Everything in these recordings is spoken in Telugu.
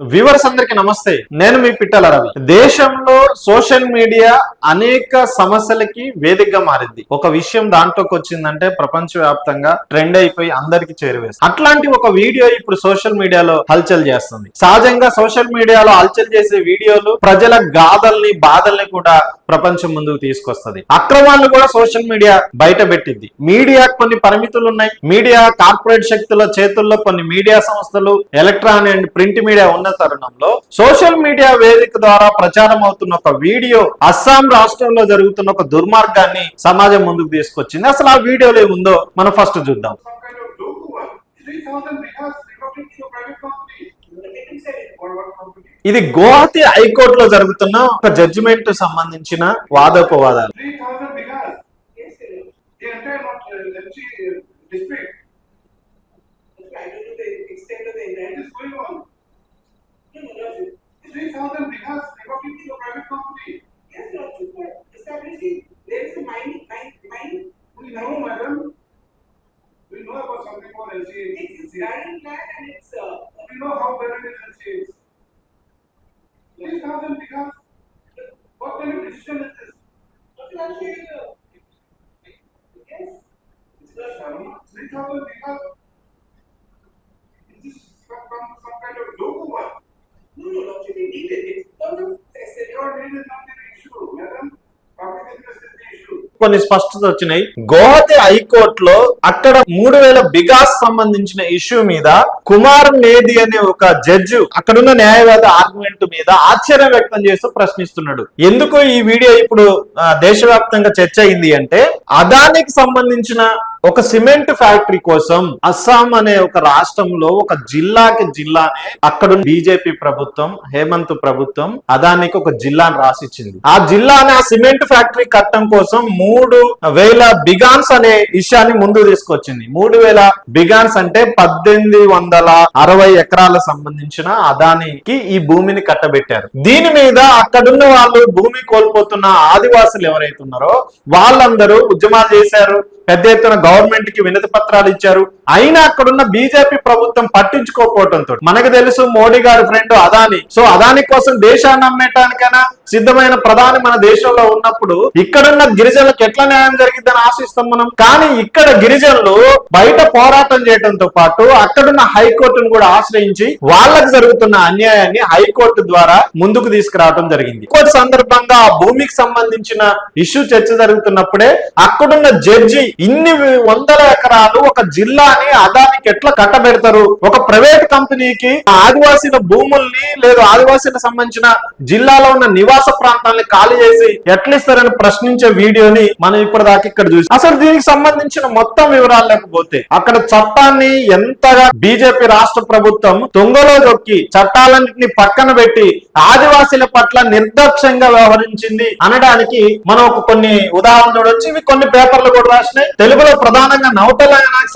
వ్యూవర్స్ అందరికి నమస్తే. నేను మీ పిట్టల రవి. దేశంలో సోషల్ మీడియా అనేక సమస్యలకి వేదికగా మారింది. ఒక విషయం దాంట్లోకి వచ్చిందంటే ప్రపంచ వ్యాప్తంగా ట్రెండ్ అయిపోయి అందరికి చేరువేస్తుంది. అట్లాంటి ఒక వీడియో ఇప్పుడు సోషల్ మీడియాలో హల్చల్ చేస్తుంది. సహజంగా సోషల్ మీడియాలో హల్చల్ చేసే వీడియోలు ప్రజల గాథల్ని బాధల్ని కూడా ప్రపంచం ముందుకు తీసుకొస్తుంది. అక్రమాలను కూడా సోషల్ మీడియా బయట పెట్టింది మీడియా కొన్ని పరిమితులు ఉన్నాయి మీడియా కార్పొరేట్ శక్తుల చేతుల్లో కొన్ని మీడియా సంస్థలు ఎలక్ట్రానిక్ అండ్ ప్రింట్ మీడియా ఉన్న తరుణంలో సోషల్ మీడియా వేదిక ద్వారా ప్రచారం అవుతున్న ఒక వీడియో అస్సాం రాష్ట్రంలో జరుగుతున్న ఒక దుర్మార్గాన్ని సమాజం ముందుకు తీసుకొచ్చింది. అసలు ఆ వీడియో ఏముందో మనం ఫస్ట్ చూద్దాం. ఇది గోహతి హైకోర్టులో జరుగుతున్న ఒక జడ్జిమెంట్ సంబంధించిన వాదోపవాదాలు. Dispute extend No, no, not true. Three thousand because devoted to a private company. Yes, true. But establishing, there is a mine, mine, mine. We know, madam. We know about something called LCA. It's, barren land and it's, uh, We know how it is LCA is. Three thousand because. What kind of decision is this? not luxury, uh, yes. It's not Madam, Three కొన్ని స్పష్టత వచ్చినాయి. గోహతి హైకోర్టులో అక్కడ మూడు వేల బిగాస్ సంబంధించిన ఇష్యూ మీద కుమార్ మేది అనే ఒక జడ్జి అక్కడున్న న్యాయవాద ఆర్గ్యుమెంట్ మీద ఆశ్చర్యం వ్యక్తం చేస్తూ ప్రశ్నిస్తున్నాడు. ఎందుకు ఈ వీడియో ఇప్పుడు దేశవ్యాప్తంగా చర్చ అయింది అంటే అదానికి సంబంధించిన ఒక సిమెంట్ ఫ్యాక్టరీ కోసం అస్సాం అనే ఒక రాష్ట్రంలో ఒక జిల్లాకి జిల్లానే అక్కడ బీజేపీ ప్రభుత్వం హేమంత్ ప్రభుత్వం అదానికి ఒక జిల్లాను రాసిచ్చింది. ఆ జిల్లాని ఆ సిమెంట్ ఫ్యాక్టరీ కట్టడం కోసం మూడు వేల బిగాన్స్ అనే విషయాన్ని ముందు తీసుకొచ్చింది. మూడు వేల బిగాన్స్ అంటే పద్దెనిమిది వందల అరవై ఎకరాల సంబంధించిన అదానికి ఈ భూమిని కట్టబెట్టారు. దీని మీద అక్కడున్న వాళ్ళు భూమి కోల్పోతున్న ఆదివాసులు ఎవరైతున్నారో వాళ్ళందరూ ఉద్యమాలు చేశారు. పెద్ద ఎత్తున గవర్నమెంట్కి వినతి పత్రాలు ఇచ్చారు. అయినా అక్కడున్న బీజేపీ ప్రభుత్వం పట్టించుకోకపోవడంతో మనకు తెలుసు మోడీ గారి ఫ్రెండ్ అదాని. సో అదాని కోసం దేశాన్ని అమ్మేటానికైనా సిద్ధమైన ప్రధాని మన దేశంలో ఉన్నప్పుడు ఇక్కడున్న గిరిజనులకు ఎట్లా న్యాయం జరిగిద్దని ఆశిస్తాం మనం. కానీ ఇక్కడ గిరిజనులు బయట పోరాటం చేయడంతో పాటు అక్కడున్న హైకోర్టును కూడా ఆశ్రయించి వాళ్ళకు జరుగుతున్న అన్యాయాన్ని హైకోర్టు ద్వారా ముందుకు తీసుకురావడం జరిగింది. కోర్టు సందర్భంగా ఆ భూమికి సంబంధించిన ఇష్యూ చర్చ జరుగుతున్నప్పుడే అక్కడున్న జడ్జి ఇన్ని వందల ఎకరాలు ఒక జిల్లా జిల్లాని అదానికి ఎట్లా కట్టబెడతారు? ఒక ప్రైవేట్ కంపెనీకి ఆదివాసీల భూముల్ని లేదు ఆదివాసీలకు సంబంధించిన జిల్లాలో ఉన్న నివాస ప్రాంతాలని ఖాళీ చేసి ఎట్లిస్తారని ప్రశ్నించే వీడియోని మనం ఇప్పుడు దాకా ఇక్కడ చూసి. అసలు దీనికి సంబంధించిన మొత్తం వివరాలు లేకపోతే అక్కడ చట్టాన్ని ఎంతగా బీజేపీ రాష్ట్ర ప్రభుత్వం తొంగలో దొక్కి చట్టాలన్నింటినీ పక్కన పెట్టి ఆదివాసీల పట్ల నిర్దక్ష్యంగా వ్యవహరించింది అనడానికి మనం ఒక కొన్ని ఉదాహరణ చూడొచ్చు. ఇవి కొన్ని పేపర్లు కూడా రాసినాయి. తెలుగులో ప్రధానంగా నవతెలంగాణకు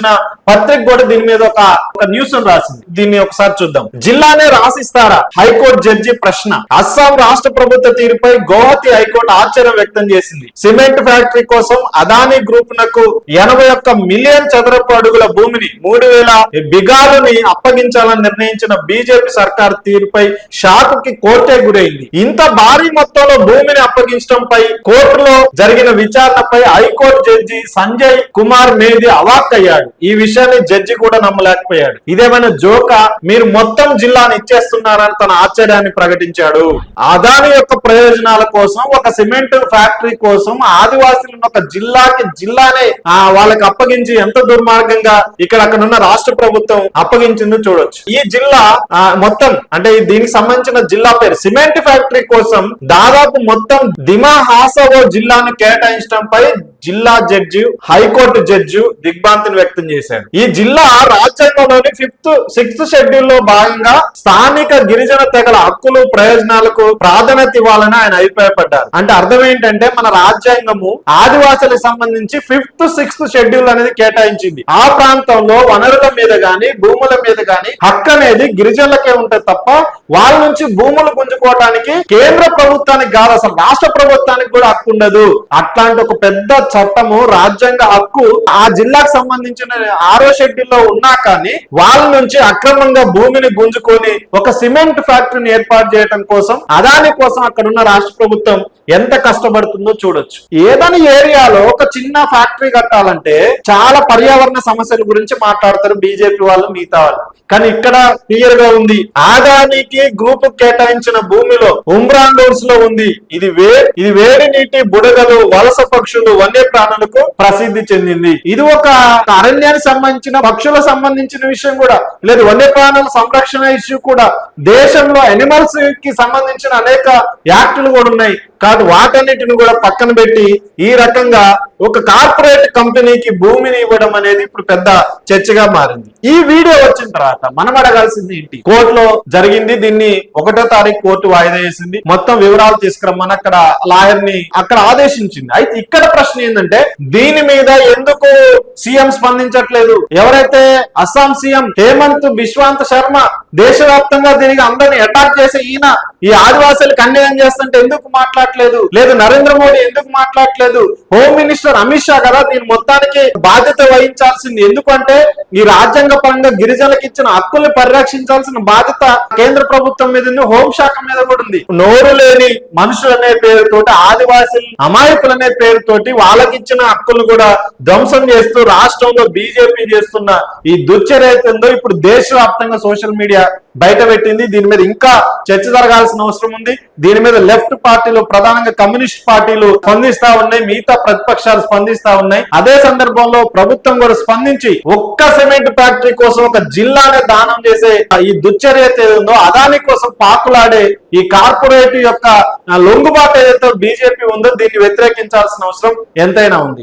సంబంధించిన పత్రిక కూడా దీని మీద ఒక ఒక న్యూస్ రాసింది. దీన్ని ఒకసారి చూద్దాం. జిల్లానే రాసిస్తారా? హైకోర్టు జడ్జి ప్రశ్న. అస్సాం రాష్ట్ర ప్రభుత్వ తీరుపై గౌహతి హైకోర్టు ఆశ్చర్యం వ్యక్తం చేసింది. సిమెంట్ ఫ్యాక్టరీ కోసం అదానీ గ్రూప్ నకు ఎనభై ఒక్క మిలియన్ చదరపు అడుగుల భూమిని మూడు వేల బిగాలుని అప్పగించాలని నిర్ణయించిన బీజేపీ సర్కార్ తీరుపై షాక్కి కోర్టే గురైంది. ఇంత భారీ మొత్తంలో భూమిని అప్పగించడంపై కోర్టులో జరిగిన విచారణపై high court judge Sanjay Kumar Medhi అవాక్ అయ్యాడు ఈ విషయాన్ని జడ్జి కూడా నమ్మలేకపోయాడు. ఇదేమైనా జోక? మీరు మొత్తం జిల్లాను ఇచ్చేస్తున్నారని తన ఆశ్చర్యాన్ని ప్రకటించాడు. అదాని యొక్క ప్రయోజనాల కోసం ఒక సిమెంట్ ఫ్యాక్టరీ కోసం ఆదివాసులను ఒక జిల్లాకి జిల్లానే ఆ, వాళ్ళకి అప్పగించి ఎంత దుర్మార్గంగా ఇక్కడ అక్కడ ఉన్న రాష్ట్ర ప్రభుత్వం అప్పగించిందో చూడొచ్చు. ఈ జిల్లా మొత్తం అంటే దీనికి సంబంధించిన జిల్లా పేరు సిమెంట్ ఫ్యాక్టరీ కోసం దాదాపు మొత్తం దిమా హాసవో జిల్లాను కేటాయించడంపై జిల్లా జడ్జి హైకోర్టు జడ్జి దిగ్భాంతిని వ్యక్తం చేశాడు ఈ జిల్లా రాజ్యాంగంలోని ఫిఫ్త్ సిక్స్త్ షెడ్యూల్లో భాగంగా స్థానిక గిరిజన తెగల హక్కులు ప్రయోజనాలకు ప్రాధాన్యత ఇవ్వాలని ఆయన అభిప్రాయపడ్డారు. అంటే అర్థం ఏంటంటే మన రాజ్యాంగము ఆదివాసులకు సంబంధించి ఫిఫ్త్ సిక్స్త్ షెడ్యూల్ అనేది కేటాయించింది. ఆ ప్రాంతంలో వనరుల మీద గాని భూముల మీద గాని హక్కు అనేది గిరిజనులకే ఉంటే తప్ప వాళ్ళ నుంచి భూములు గుంజుకోవడానికి కేంద్ర ప్రభుత్వానికి కాదు అసలు రాష్ట్ర ప్రభుత్వానికి కూడా హక్కు ఉండదు. అట్లాంటి ఒక పెద్ద చట్టము రాజ్యాంగ హక్కు ఆ జిల్లాకు సంబంధించిన ఆరో షెడ్యూల్లో ఉన్నా కానీ వాళ్ళ నుంచి అక్రమంగా భూమిని గుంజుకొని ఒక సిమెంట్ ఫ్యాక్టరీని ఏర్పాటు చేయడం కోసం అదాని కోసం అక్కడ ఉన్న రాష్ట్ర ప్రభుత్వం ఎంత కష్టపడుతుందో చూడొచ్చు. ఏదైనా ఏరియాలో ఒక చిన్న ఫ్యాక్టరీ కట్టాలంటే చాలా పర్యావరణ సమస్యల గురించి మాట్లాడతారు బీజేపీ వాళ్ళు మిగతా వాళ్ళు. కానీ ఇక్కడ క్లియర్గా ఉంది ఆదానికి గ్రూప్ కేటాయించిన భూమిలో ఉమ్రాండోర్స్లో ఉంది. ఇది వే ఇది వేడి నీటి బుడగలు వలస పక్షులు వన్య ప్రాణులకు ప్రసిద్ధి చెందింది. ఇది ఒక అరణ్యానికి సంబంధించిన పక్షులకు సంబంధించిన విషయం కూడా లేదు వన్యప్రాణుల సంరక్షణ ఇష్యూ కూడా దేశంలో అనిమల్స్కి సంబంధించిన అనేక యాక్టులు కూడా ఉన్నాయి. కాదు వాటన్నిటిని కూడా పక్కన పెట్టి ఈ రకంగా ఒక కార్పొరేట్ కంపెనీకి భూమిని ఇవ్వడం అనేది ఇప్పుడు పెద్ద చర్చగా మారింది. ఈ వీడియో వచ్చిన తర్వాత మనం అడగాల్సింది ఏంటి? కోర్టులో జరిగింది దీన్ని ఒకటో తారీఖు కోర్టు వాయిదా వేసింది. మొత్తం వివరాలు తీసుకురమ్మని అక్కడ లాయర్ని అక్కడ ఆదేశించింది. అయితే ఇక్కడ ప్రశ్న ఏంటంటే దీని మీద ఎందుకు సీఎం స్పందించట్లేదు? ఎవరైతే అస్సాం సీఎం హేమంత్ బిశ్వాంత్ శర్మ దేశవ్యాప్తంగా దీనికి అందరిని అటాక్ చేసే ఈయన ఈ ఆదివాసీలకు అన్యాయం చేస్తుంటే ఎందుకు మాట్లాడలేదు? లేదు నరేంద్ర మోడీ ఎందుకు మాట్లాడలేదు? హోమ్ మినిస్టర్ అమిత్ షా కదా దీని మొత్తానికి బాధ్యత వహించాల్సింది. ఎందుకంటే ఈ రాజ్యాంగ పరంగా గిరిజనులకు ఇచ్చిన హక్కుల్ని పరిరక్షించాల్సిన బాధ్యత కేంద్ర ప్రభుత్వం మీద ఉంది హోంశాఖ మీద కూడా ఉంది. నోరు లేని మనుషులు అనే పేరుతోటి ఆదివాసీలు అమాయకులు అనే పేరుతోటి వాళ్ళకి ఇచ్చిన హక్కులు కూడా ధ్వంసం చేస్తూ రాష్ట్రంలో బీజేపీ చేస్తున్న ఈ దుశ్చర్య ఇప్పుడు దేశవ్యాప్తంగా సోషల్ మీడియా బయట పెట్టింది. దీని మీద ఇంకా చర్చ జరగాల్సిన అవసరం ఉంది. దీని మీద లెఫ్ట్ పార్టీలు ప్రధానంగా కమ్యూనిస్ట్ పార్టీలు స్పందిస్తా ఉన్నాయి. మిగతా ప్రతిపక్షాలు స్పందిస్తా ఉన్నాయి. అదే సందర్భంలో ప్రభుత్వం కూడా స్పందించి ఒక్క సిమెంట్ ఫ్యాక్టరీ కోసం ఒక జిల్లానే దానం చేసే ఈ దుశ్చర్య ఏదైతే అదాని కోసం పాకులాడే ఈ కార్పొరేట్ యొక్క లొంగుబాటు ఏదైతే బీజేపీ ఉందో దీన్ని వ్యతిరేకించాల్సిన అవసరం ఎంతైనా ఉంది.